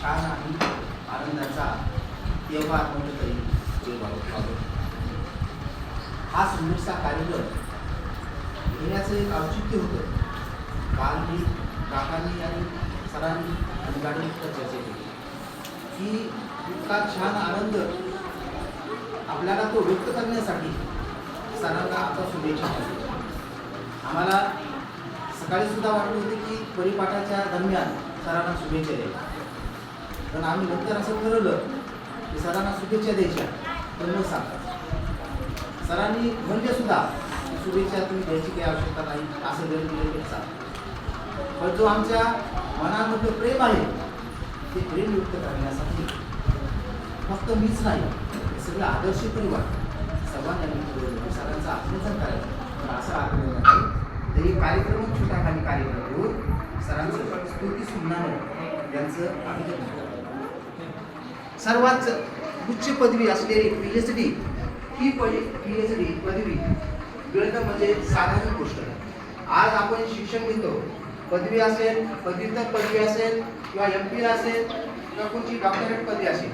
छान आणि आनंदाचा तेव्हा म्हणलं तरी ते हा सुंदरसा कार्यक्रम घेण्याचं एक औचित्य होतं. काल मी काकांनी आणि सरांनी आणि गाडीवर चर्चा केली. की इतका छान आनंद आपल्याला तो व्यक्त करण्यासाठी सरांना आता शुभेच्छा आम्हाला सकाळी सुद्धा वाटत होती की परिपाठाच्या दरम्यान सरांना शुभेच्छा द्यायला पण आम्ही नंतर असं ठरवलं की सरांना शुभेच्छा द्यायच्या. पण न सांगतात सरांनी म्हणजे सुद्धा शुभेच्छा तुम्ही द्यायची काही आवश्यकता नाही असं जरी दिलं सांग पण जो आमच्या मनामध्ये प्रेम आहे ते प्रेम व्यक्त करण्यासाठी फक्त मीच नाही सगळं आदर्श परिवार सर्वांना सरांचं आत्मजन करायचं. पण असं आग्रह नाही कार्यक्रम छोट्या खाली कार्यक्रम घेऊन सरांचं स्तुती सुमनानं यांचं अभिनंदन सर्वात उच्च पदवी असलेली पी एच डी ही पी एच डी पदवी मिळणं म्हणजे साधारण गोष्ट नाही आज आपण शिक्षण घेतो. पदवी असेल पदव्युत्तर पदवी असेल किंवा एम पी असेल किंवा कोणती डॉक्टरेट पदवी असेल.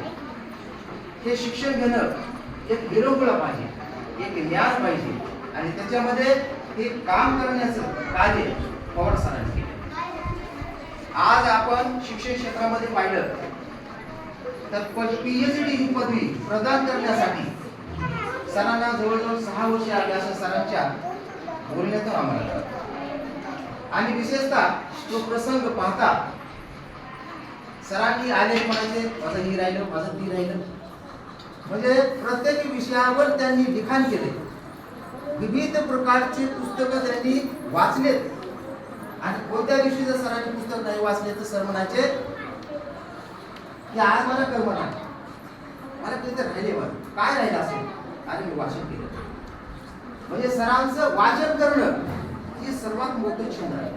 हे शिक्षण घेणं एक विरंगुळा पाहिजे. एक ज्ञान पाहिजे. आणि त्याच्यामध्ये हे काम करण्याचं कार्य पवार सरांनी केलं. आज आपण शिक्षण क्षेत्रामध्ये पाहिलं. तर पी एच डी ही पदवी प्रदान करण्यासाठी सरांना जवळजवळ सहा वर्षे आले अशा सरांच्या बोलण्यातून आम्हाला आणि विशेषतः तो प्रसंग पाहता सरांनी आले म्हणायचे माझं ही राहिलं माझं ती राहिलं. म्हणजे प्रत्येक विषयावर त्यांनी लिखाण केले. विविध प्रकारचे पुस्तकं त्यांनी वाचलेत. आणि कोणत्या दिवशी जर सरांनी पुस्तक नाही वाचले तर सर म्हणायचे की आज मला कर्म नाही. मला तिथे राहिले बरं. काय राहिलं असेल? आणि मी वाचन केलं. म्हणजे सरांचं वाचन करणं ही सर्वात मोठं छंद आहे.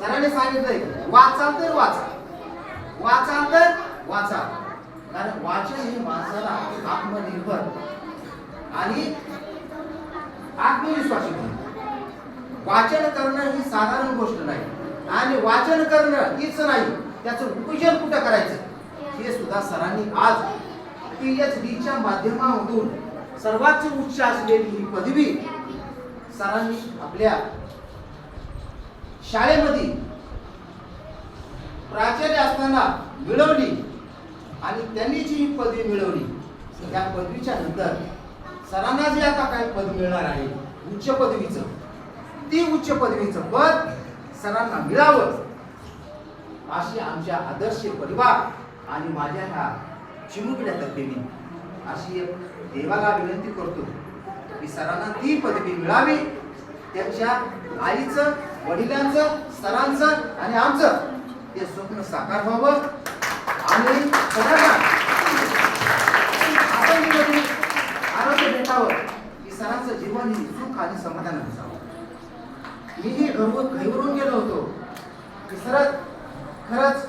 सरांनी सांगितलंय वाचाल तर वाचा. वाचाल तर वाचा. कारण वाचन हे माणसाला आत्मनिर्भर आणि आत्मविश्वासी वाचन करणं ही साधारण गोष्ट नाही. आणि वाचन करणं हीच नाही त्याचं उपयोजन कुठं करायचं? सुद्धा सरांनी आज पी एच डीच्या माध्यमामधून सर्वात उच्च असलेली ही पदवी सरांनी आपल्या शाळेमध्ये प्राचार्य असताना मिळवली आणि त्यांनी जी ही पदवी मिळवली त्या पदवीच्या नंतर सरांना जे आता काय पद मिळणार आहे उच्च पदवीचं ती उच्च पदवीचं पद सरांना मिळावं अशी आमच्या आदर्श परिवार आणि माझ्या ह्या चिमुकड्यातर्फे मी अशी एक देवाला विनंती करतो की सरांना ती पदवी मिळावी. त्यांच्या आईचं वडिलांचं सरांचं आणि आमचं ते स्वप्न साकार व्हावं. आणि सगळ्यांना आपण आरोग्य भेटावं की सरांचं जीवन ही सुख आणि समाधान असावं. मीही घरवरून घाईवरून गेलो होतो की सरत खरंच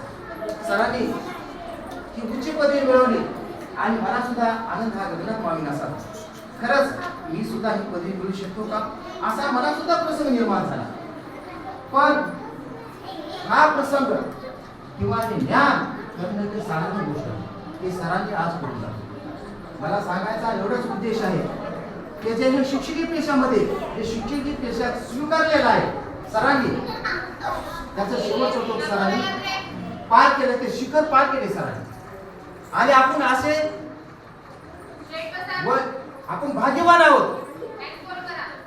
सरांनी ही उच्च पदवी मिळवली. आणि मला सुद्धा आनंद हा गगनात मावीन असा. खरंच मी सुद्धा ही पदवी मिळू शकतो का? असा मला सुद्धा प्रसंग निर्माण झाला. पण हा प्रसंग किंवा ते ज्ञान करणं ते साधारण गोष्ट ते सरांनी आज करून मला सांगायचा एवढाच उद्देश आहे की जे शिक्षकी पेशामध्ये जे शिक्षकी पेशा स्वीकारलेला आहे सरांनी त्याचं शेवटचं होतो सरांनी पार केलं ते शिखर पार केले सरांनी. आणि आपण असे व आपण भाग्यवान आहोत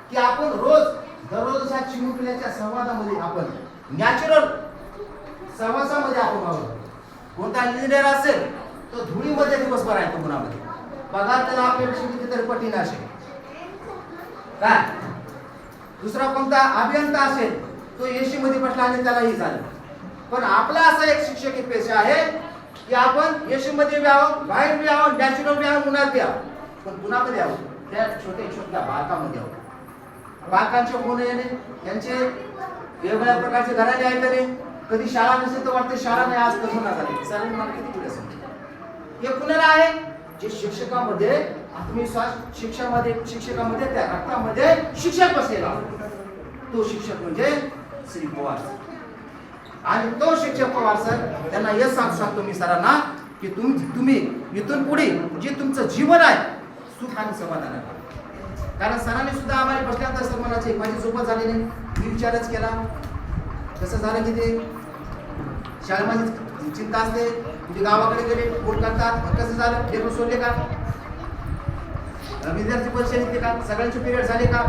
की आपण रोज दररोज चिमुकल्याच्या संवादामध्ये आपण नॅचरल सहवासामध्ये आपण आहोत. कोणता इंजिनियर असेल तो धुळीमध्ये दिवसभर आहे तो पगार त्याला आपल्यापेक्षा कितीतरी पटीन असेल. काय? दुसरा कोणता अभियंता असेल तो एसी मध्ये बसला आणि त्यालाही झालं. पण आपला असा एक शिक्षक पेशा आहे की आपण येशूमध्ये मध्ये बी आहोत बाहेर बी आहोत नॅचरल बी आहोत उन्हात बी आहोत पण पुन्हामध्ये आहोत त्या छोट्या छोट्या बालकामध्ये आहोत बालकांचे होणं येणे त्यांचे वेगवेगळ्या प्रकारचे घराने ऐकणे कधी शाळा नसेल तर वाटते शाळा नाही आज कसं ना झाली चालेल मला किती पुढे सांगितलं हे कुणाला आहे? जे शिक्षकामध्ये आत्मविश्वास शिक्षामध्ये शिक्षकामध्ये त्या रक्तामध्ये शिक्षक असेल तो शिक्षक म्हणजे श्री पवार आणि तो शिक्षक पवार सर त्यांना हे सांग सांगतो मी सरांना की तुम्ही तुम्ही इथून पुढे जे तुमचं जीवन आहे सुख आणि समाधान आहे. कारण सरांनी सुद्धा आम्हाला बसल्यानंतर सर म्हणायचे माझी सोपं झाली नाही. मी विचारच केला. कसं झालं की ते? शाळेमध्ये चिंता असते. म्हणजे गावाकडे गेले फोन करतात कसं झालं? लेकरं सोडले का? विद्यार्थी परीक्षा येते का? सगळ्यांचे पिरियड झाले का?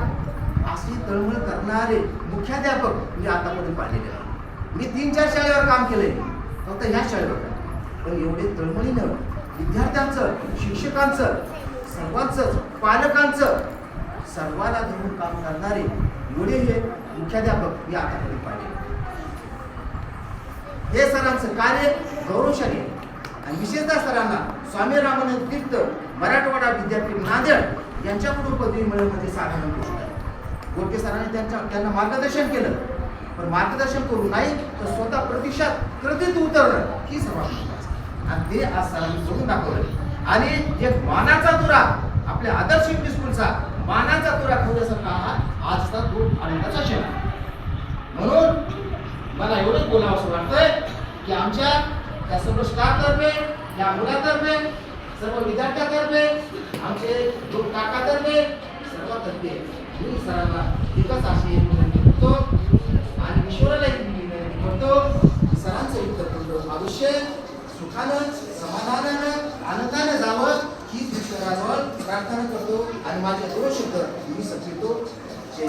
अशी तळमळ करणारे मुख्याध्यापक मी आतापर्यंत पाहिलेले मी तीन चार शाळेवर काम केलंय. फक्त ह्या शाळेवर पण एवढे तळमळीनं विद्यार्थ्यांचं शिक्षकांचं सर्वांचं पालकांचं सर्वाला धरून काम करणारे एवढे हे मुख्याध्यापक मी आतापर्यंत पाहिले. हे सरांचं कार्य गौरवशाली आणि विशेषतः सरांना स्वामी रामानंद तीर्थ मराठवाडा विद्यापीठ नांदेड यांच्याकडून पदवी मिळवणं म्हणजे साधारण गोष्ट आहे. सरांनी त्यांच्या त्यांना मार्गदर्शन केलं. पण मार्गदर्शन करू नाही तर स्वतः प्रतीक्षात कृतीत उतरणं ही सर्वात आणि ते आज सरांनी करून दाखवलं आणि एक मानाचा तुरा आपल्या आदर्श इंग्लिश स्कूलचा मानाचा तुरा ठेवण्यासारखा हा आजचा तो आनंदाचा क्षण म्हणून मला एवढंच बोलावं असं वाटतंय की आमच्या या सर्व स्टाफतर्फे या मुलातर्फे सर्व विद्यार्थ्यातर्फे आमचे दोन काकातर्फे सर्वातर्फे मी सरांना एकच अशी ईश्वराला म्हणतो विनंती करतो की सरांचं युद्ध करतो आयुष्य सुखानं समाधानानं आनंदानं जावं हीच ईश्वराजवळ प्रार्थना करतो. आणि माझे दोन शब्द मी सचितो जय